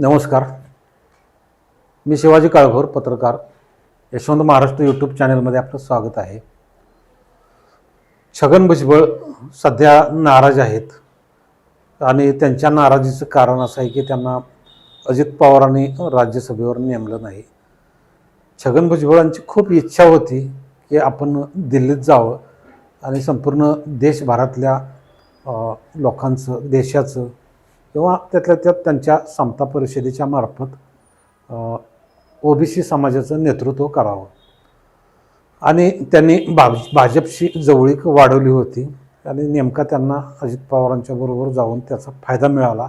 नमस्कार. मी शिवाजी काळभोर पत्रकार. यशवंत महाराष्ट्र यूट्यूब चॅनलमध्ये आपलं स्वागत आहे. छगन भुजबळ सध्या नाराज आहेत. आणि त्यांच्या नाराजीचं कारण असं आहे की त्यांना अजित पवारांनी राज्यसभेवर नेमलं नाही. छगन भुजबळांची खूप इच्छा होती की आपण दिल्लीत जावं आणि संपूर्ण देशभरातल्या लोकांचं देशाचं किंवा त्यातल्या त्यात त्यांच्या समता परिषदेच्या मार्फत ओबीसी समाजाचं नेतृत्व करावं. आणि त्यांनी भाज भाजपशी जवळीक वाढवली होती. आणि नेमका त्यांना अजित पवारांच्या बरोबर जाऊन त्याचा फायदा मिळाला.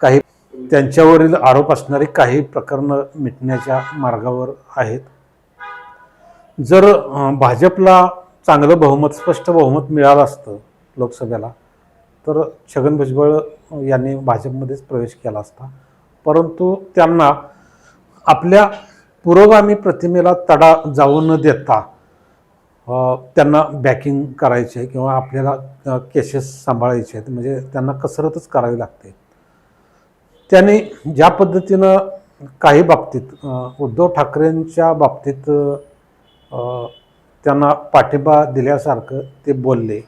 काही त्यांच्यावरील आरोप असणारी काही प्रकरणं मिटण्याच्या मार्गावर आहेत. जर भाजपला चांगलं बहुमत स्पष्ट बहुमत मिळालं असतं लोकसभेला तर छगन भुजबळ यांनी भाजपमध्येच प्रवेश केला असता. परंतु त्यांना आपल्या पुरोगामी प्रतिमेला तडा जाऊ न देता त्यांना बॅकिंग करायची आहे किंवा आपल्याला केसेस सांभाळायचे आहेत. म्हणजे त्यांना कसरतच करावी लागते. त्यांनी ज्या पद्धतीनं काही बाबतीत उद्धव ठाकरेंच्या बाबतीत त्यांना पाठिंबा दिल्यासारखं ते बोलले.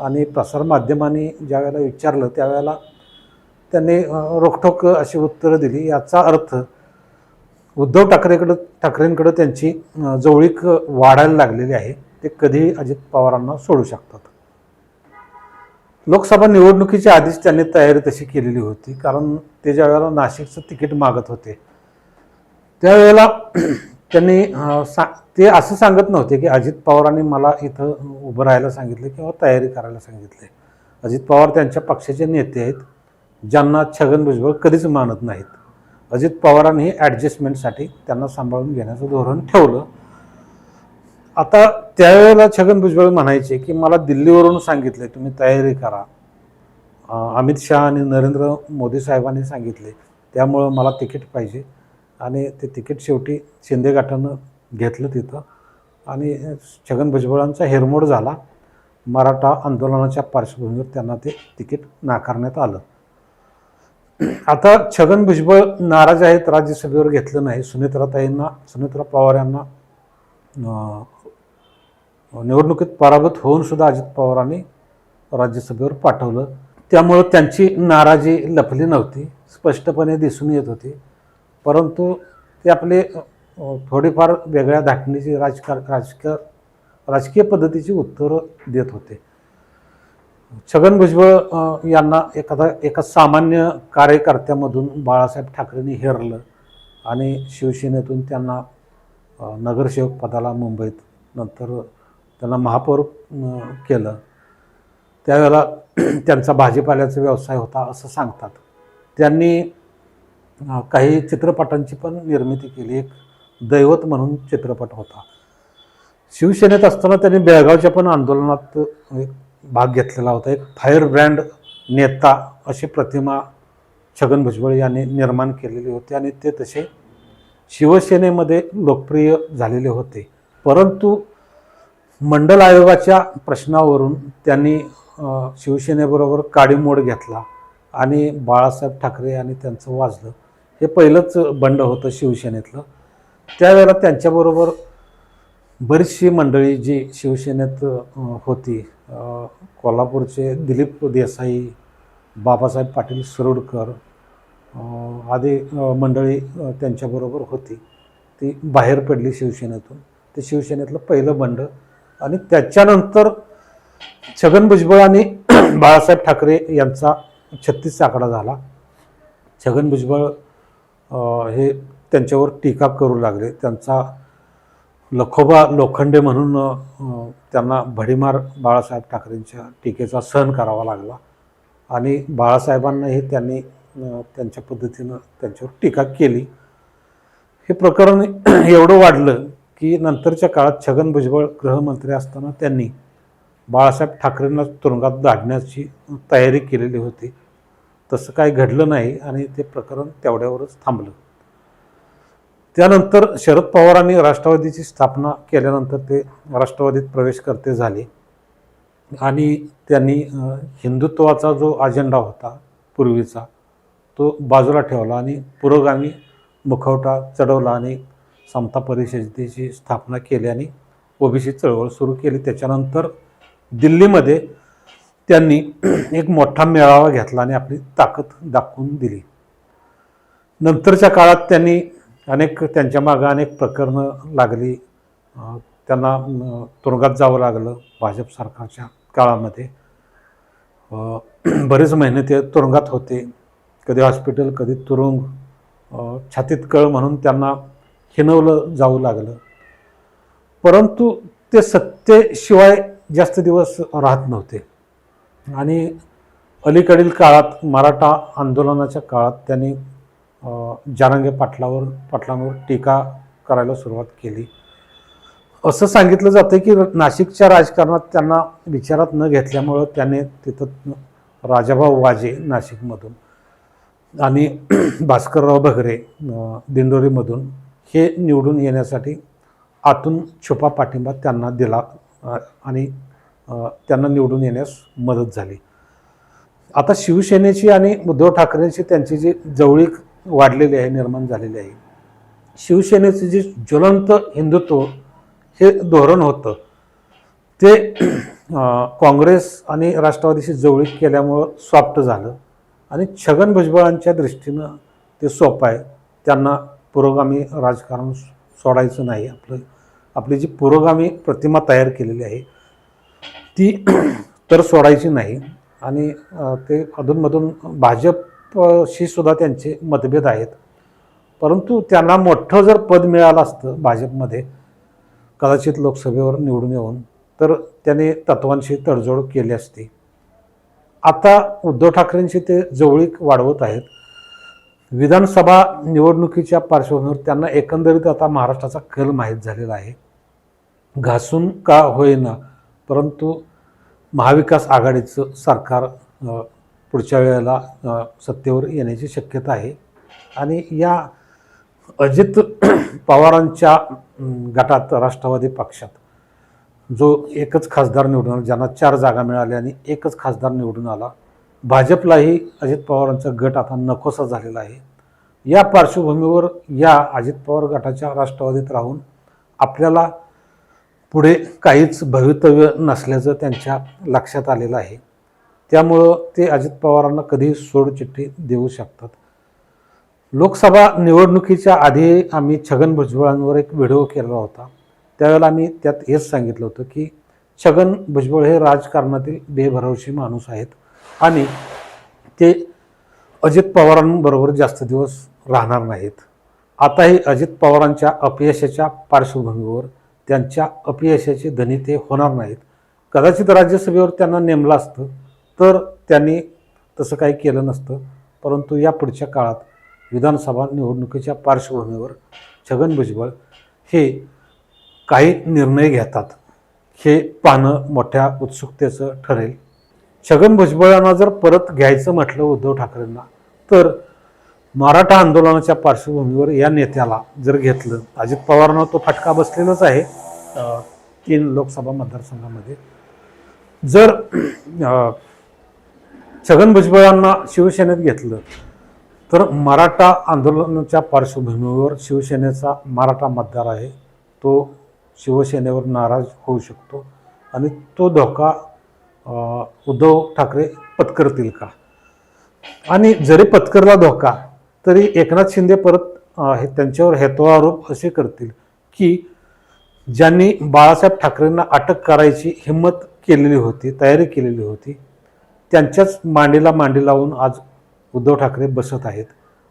आणि प्रसारमाध्यमांनी ज्यावेळेला विचारलं त्यावेळेला त्यांनी रोखठोक अशी उत्तरं दिली. याचा अर्थ उद्धव ठाकरेकडं ठाकरेंकडं त्यांची जवळीक वाढायला लागलेली आहे. ते कधीही अजित पवारांना सोडू शकतात. लोकसभा निवडणुकीच्या आधीच त्यांनी तयारी तशी केलेली होती. कारण ते ज्या वेळेला नाशिकचं तिकीट मागत होते त्यावेळेला त्यांनी सा ते असं सांगत नव्हते की अजित पवारांनी मला इथं उभं राहायला सांगितलं किंवा तयारी करायला सांगितले. अजित पवार त्यांच्या पक्षाचे नेते आहेत ज्यांना छगन भुजबळ कधीच मानत नाहीत. अजित पवारांनी ॲडजस्टमेंटसाठी त्यांना सांभाळून घेण्याचं धोरण ठेवलं. आता त्यावेळेला छगन भुजबळ म्हणायचे की मला दिल्लीवरून सांगितले तुम्ही तयारी करा. अमित शहा आणि नरेंद्र मोदी साहेबांनी सांगितले. त्यामुळं मला तिकीट पाहिजे. आणि ते तिकीट शेवटी शिंदे गाठानं घेतलं तिथं. आणि छगन भुजबळांचा हेरमोड झाला. मराठा आंदोलनाच्या पार्श्वभूमीवर त्यांना ते तिकीट नाकारण्यात आलं. आता छगन भुजबळ नाराज आहेत राज्यसभेवर घेतलं नाही. सुनेत्राताईंना सुनेत्रा पवार यांना निवडणुकीत पराभूत होऊन सुद्धा अजित पवारांनी राज्यसभेवर पाठवलं. त्यामुळं त्यांची नाराजी लपली नव्हती. स्पष्टपणे दिसून येत होती. परंतु ते आपले थोडेफार थोडीफार वेगळ्या धाटणीची राजकार राजकीय राजकीय पद्धतीची उत्तरं देत होते. छगन भुजबळ यांना एखादा एका सामान्य कार्यकर्त्यामधून बाळासाहेब ठाकरेंनी हेरलं आणि शिवसेनेतून त्यांना नगरसेवक पदाला मुंबईत नंतर त्यांना महापौर केलं. त्यावेळेला त्यांचा भाजीपाल्याचा व्यवसाय होता असं सांगतात. त्यांनी काही चित्रपटांची पण निर्मिती केली. एक दैवत म्हणून चित्रपट होता. शिवसेनेत असताना त्यांनी बेळगावच्या पण आंदोलनात एक भाग घेतलेला होता. एक फायर ब्रँड नेता अशी प्रतिमा छगन भुजबळ यांनी निर्माण केलेली होती आणि ते तसे शिवसेनेमध्ये लोकप्रिय झालेले होते. परंतु मंडल आयोगाच्या प्रश्नावरून त्यांनी शिवसेनेबरोबर काडीमोड घेतला आणि बाळासाहेब ठाकरे आणि त्यांचं वाजलं. हे पहिलंच बंड होतं शिवसेनेतलं. त्यावेळेला त्यांच्याबरोबर बरीचशी मंडळी जी शिवसेनेत होती कोल्हापूरचे दिलीप देसाई बाबासाहेब पाटील सरोडकर आदी मंडळी त्यांच्याबरोबर होती. ती बाहेर पडली शिवसेनेतून. ते शिवसेनेतलं पहिलं बंड. आणि त्याच्यानंतर छगन भुजबळ आणि बाळासाहेब ठाकरे यांचा छत्तीस आकडा झाला. छगन भुजबळ हे त्यांच्यावर टीका करू लागले. त्यांचा लखोबा लोखंडे म्हणून त्यांना भडीमार बाळासाहेब ठाकरेंच्या टीकेचा सहन करावा लागला आणि बाळासाहेबांनाही त्यांनी त्यांच्या पद्धतीनं त्यांच्यावर टीका केली. हे प्रकरण एवढं वाढलं की नंतरच्या काळात छगन भुजबळ गृहमंत्री असताना त्यांनी बाळासाहेब ठाकरेंना तुरुंगात धाडण्याची तयारी केलेली होती. तसं काय घडलं नाही आणि ते प्रकरण तेवढ्यावरच थांबलं. त्यानंतर शरद पवारांनी राष्ट्रवादीची स्थापना केल्यानंतर ते राष्ट्रवादीत प्रवेश करते झाले. आणि त्यांनी हिंदुत्वाचा जो अजेंडा होता पूर्वीचा तो बाजूला ठेवला आणि पुरोगामी मुखवटा चढवला आणि समता परिषदेची स्थापना केली आणि ओबीसी चळवळ सुरू केली. त्याच्यानंतर दिल्लीमध्ये त्यांनी एक मोठा मेळावा घेतला आणि आपली ताकद दाखवून दिली. नंतरच्या काळात त्यांनी अनेक त्यांच्या मागं अनेक प्रकरणं लागली. त्यांना तुरुंगात जावं लागलं भाजप सरकारच्या काळामध्ये. बरेच महिने ते तुरुंगात होते. कधी हॉस्पिटल कधी तुरुंग. छातीत कळ म्हणून त्यांना हिनवलं जाऊ लागलं. परंतु ते सत्तेशिवाय जास्त दिवस राहत नव्हते. आणि अलीकडील काळात मराठा आंदोलनाच्या काळात त्यांनी अ, पाटलावर पाटलांवर टीका करायला सुरुवात केली. असं सांगितलं जातं की नाशिकच्या राजकारणात त्यांना विचारात न घेतल्यामुळं त्याने तिथं राजाभाऊ वाजे नाशिकमधून आणि भास्करराव भगरे दिंडोरीमधून हे निवडून येण्यासाठी आतून छुपा पाठिंबा त्यांना दिला आणि त्यांना निवडून येण्यास मदत झाली. आता शिवसेनेची आणि उद्धव ठाकरेंची त्यांची जी जवळीक वाढलेली आहे निर्माण झालेली आहे शिवसेनेचे जे ज्वलंत हिंदुत्व हे धोरण होतं ते काँग्रेस आणि राष्ट्रवादीशी जवळीक केल्यामुळं सॉफ्ट झालं आणि छगन भुजबळांच्या दृष्टीनं ते सोपं आहे. त्यांना पुरोगामी राजकारण सोडायचं नाही. आपलं आपली जी पुरोगामी प्रतिमा तयार केलेली आहे ती तर सोडायची नाही. आणि ते अधूनमधून भाजपशी सुद्धा त्यांचे मतभेद आहेत. परंतु त्यांना मोठं जर पद मिळालं असतं भाजपमध्ये कदाचित लोकसभेवर निवडून येऊन तर त्याने तत्वांशी तडजोड केली असती. आता उद्धव ठाकरेंशी ते जवळीक वाढवत आहेत. विधानसभा निवडणुकीच्या पार्श्वभूमीवर त्यांना एकंदरीत आता महाराष्ट्राचा कल माहीत झालेला आहे. घासून का होईना परंतु महाविकास आघाडीचं सरकार पुढच्या वेळेला सत्तेवर येण्याची शक्यता आहे. आणि या अजित पवारांच्या गटात राष्ट्रवादी पक्षात जो एकच खासदार निवडून आला ज्यांना चार जागा मिळाल्या आणि एकच खासदार निवडून आला भाजपलाही अजित पवारांचा गट आता नकोसा झालेला आहे. या पार्श्वभूमीवर या अजित पवार गटाच्या राष्ट्रवादीत राहून आपल्याला पुढे काहीच भवितव्य नसल्याचं त्यांच्या लक्षात आलेलं आहे. त्यामुळं ते अजित पवारांना कधी सोडचिठ्ठी देऊ शकतात. लोकसभा निवडणुकीच्या आधी आम्ही छगन भुजबळांवर एक व्हिडिओ केला होता. त्यावेळेला आम्ही त्यात हेच सांगितलं होतं की छगन भुजबळ हे राजकारणातील बेभरवशी माणूस आहेत आणि ते अजित पवारांबरोबर जास्त दिवस राहणार नाहीत. आताही अजित पवारांच्या अपयशाच्या पार्श्वभूमीवर त्यांच्या अपयशाचे धनी ते होणार नाहीत. कदाचित राज्यसभेवर त्यांना नेमलं असतं तर त्यांनी तसं काही केलं नसतं. परंतु या पुढच्या काळात विधानसभा निवडणुकीच्या पार्श्वभूमीवर छगन भुजबळ हे काही निर्णय घेतात. हे पाहणं मोठ्या उत्सुकतेचं ठरेल. छगन भुजबळांना जर परत घ्यायचं म्हटलं उद्धव ठाकरेंना तर मराठा आंदोलनाच्या पार्श्वभूमीवर या नेत्याला जर घेतलं अजित पवारांना तो फटका बसलेलाच आहे तीन लोकसभा मतदारसंघामध्ये. जर छगन भुजबळांना शिवसेनेत घेतलं तर मराठा आंदोलनाच्या पार्श्वभूमीवर शिवसेनेचा मराठा मतदार आहे तो शिवसेनेवर नाराज होऊ शकतो आणि तो धोका उद्धव ठाकरे पत्करतील का? आणि जरी पत्करला धोका तरी एकनाथ शिंदे परत हे त्यांच्यावर हेतुआरोप असे करतील की ज्यांनी बाळासाहेब ठाकरेंना अटक करायची हिंमत केलेली होती तयारी केलेली होती त्यांच्याच मांडीला मांडी लावून आज उद्धव ठाकरे बसत आहेत.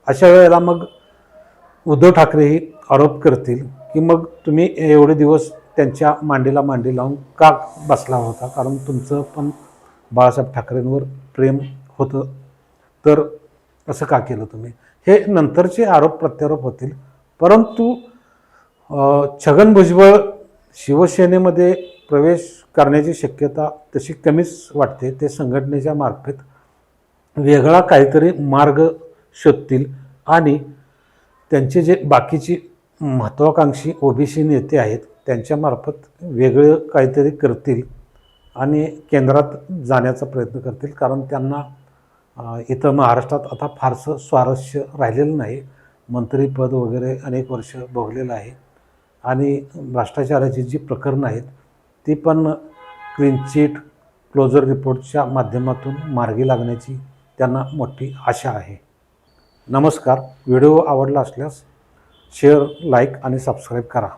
अशा वेळेला मग उद्धव ठाकरेही आरोप करतील की मग तुम्ही एवढे दिवस त्यांच्या मांडीला मांडी लावून का बसला होता? कारण तुमचं पण बाळासाहेब ठाकरेंवर प्रेम होतं. तर असं का केलं तुम्ही? हे नंतरचे आरोप प्रत्यारोप होतील. परंतु छगन भुजबळ शिवसेनेमध्ये प्रवेश करण्याची शक्यता तशी कमीच वाटते. ते संघटनेच्या मार्फत वेगळा काहीतरी मार्ग शोधतील आणि त्यांचे जे बाकीची महत्त्वाकांक्षी ओबीसी नेते आहेत त्यांच्यामार्फत वेगळं काहीतरी करतील आणि केंद्रात जाण्याचा प्रयत्न करतील. कारण त्यांना इथं महाराष्ट्रात आता फारसं स्वारस्य राहिलेलं नाही. मंत्रीपद वगैरे अनेक वर्ष भोगलेलं आहे. आणि भ्रष्टाचाराची जी प्रकरणं आहेत ती पण क्लीन चिट क्लोजर रिपोर्टच्या माध्यमातून मार्गी लागण्याची त्यांना मोठी आशा आहे. नमस्कार. व्हिडिओ आवडला असल्यास शेअर लाईक आणि सबस्क्राईब करा.